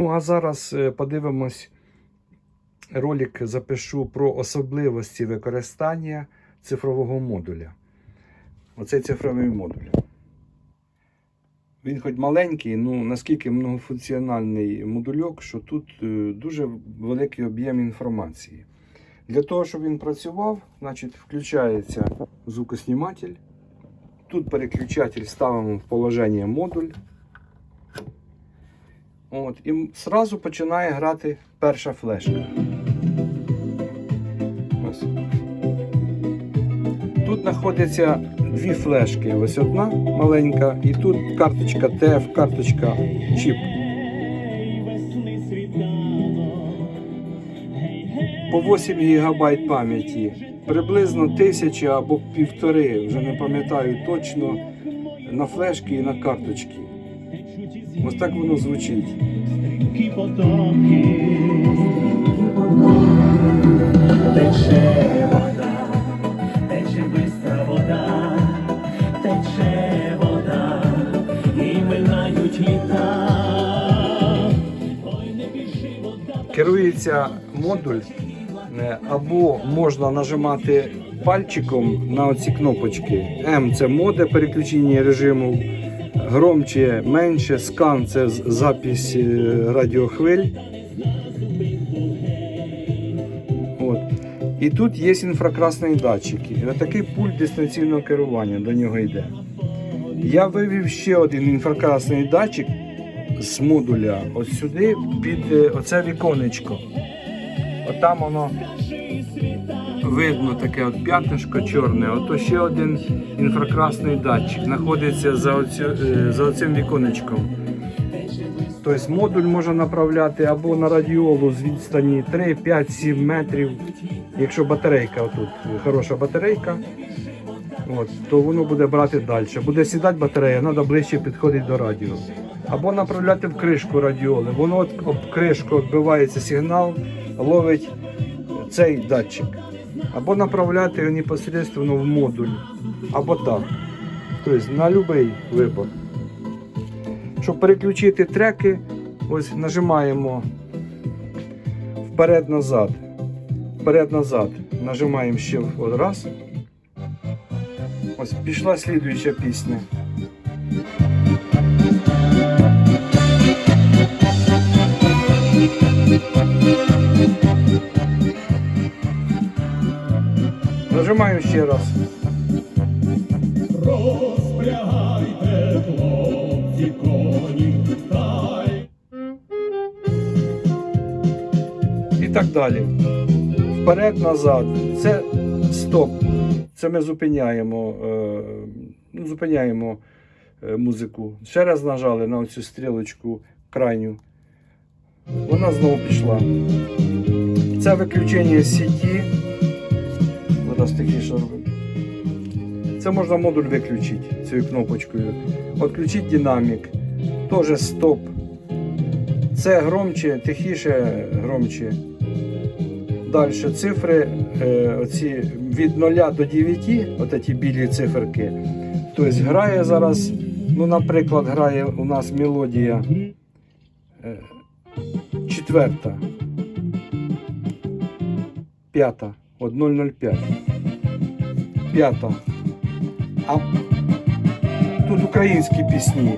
Ну, а зараз е, подивимось, ролик запишу про особливості використання цифрового модуля. Оцей цифровий модуль. Він хоч маленький, ну наскільки многофункціональний модульок, що тут е, дуже великий об'єм інформації. Для того, щоб він працював, значить, включається звукосніматель. Тут переключатель ставимо в положення модуль. От, і зразу починає грати перша флешка. Ось. Тут знаходяться дві флешки. Ось одна маленька, і тут карточка TF, карточка чіп. По 8 ГБ пам'яті. Приблизно тисяча або півтори, вже не пам'ятаю точно, на флешки і на карточки. Ось так воно звучить. Потоки, тече вода, тече бистра вода, тече вода, і минають літа. Керується модуль е, або можна нажимати пальчиком на оці кнопочки. М це моде переключення режиму. Громче, менше, скан це запись е, радіохвиль. От. І тут є інфракрасний датчик. І отакий пульт дистанційного керування до нього йде. Я вивів ще один інфракрасний датчик з модуля ось сюди під е, оце віконечко. Отам воно видно таке от п'ятнишко чорне. Ото ще один інфракрасний датчик знаходиться за, оцю, е, за оцим віконечком. Тобто модуль можна направляти або на радіолу з відстані 3, 5, 7 метрів. Якщо батарейка отут хороша батарейка, от, то воно буде брати далі. Буде сідати батарея, треба ближче підходити до радіо. Або направляти в кришку радіоли. Воно об кришку відбивається сигнал, ловить цей датчик. Або направляти його непосредственно в модуль. Або так. Тобто на будь-який вибір. Щоб переключити треки, ось нажимаємо вперед-назад. Вперед-назад. Нажимаємо ще раз. Ось пішла слідуюча пісня. Нажимаю ще раз. Розпрягайте, хлопці, коні, хай І так далі. Вперед-назад. Це стоп. Це ми зупиняємо, е, ну, зупиняємо е, музику. Ще раз нажали на цю стрілочку крайню. Вона знову пішла. Це виключення сіті. Зараз тихіше робити. Це можна модуль виключити цією кнопочкою. Відключити динамік. Теж стоп. Це громче, тихіше, громче. Далі цифри е, оці від 0 до 9, от ці білі циферки. Тобто грає зараз, ну, наприклад, грає у нас мелодія е, четверта, п'ята, от 005. П'ята. А тут українські пісні.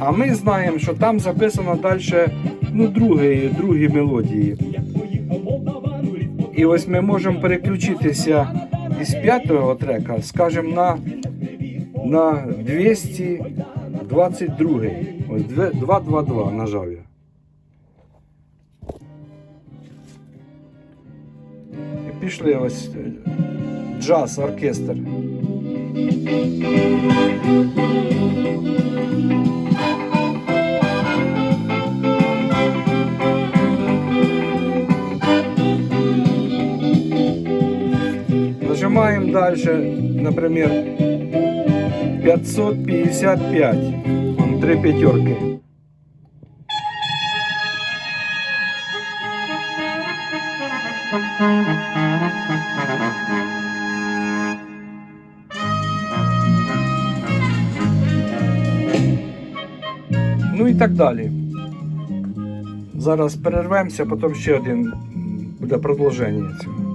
А ми знаємо, що там записано далі ну, другі, другі мелодії. І ось ми можемо переключитися із п'ятого трека, скажімо, на, на 222. Ось 222 нажав я. І пішли ось джаз, оркестр. Нажимаем дальше, например, 555. Вон три пятерки. Ну і так далі. Зараз перервемося, потім ще один буде продовження цього.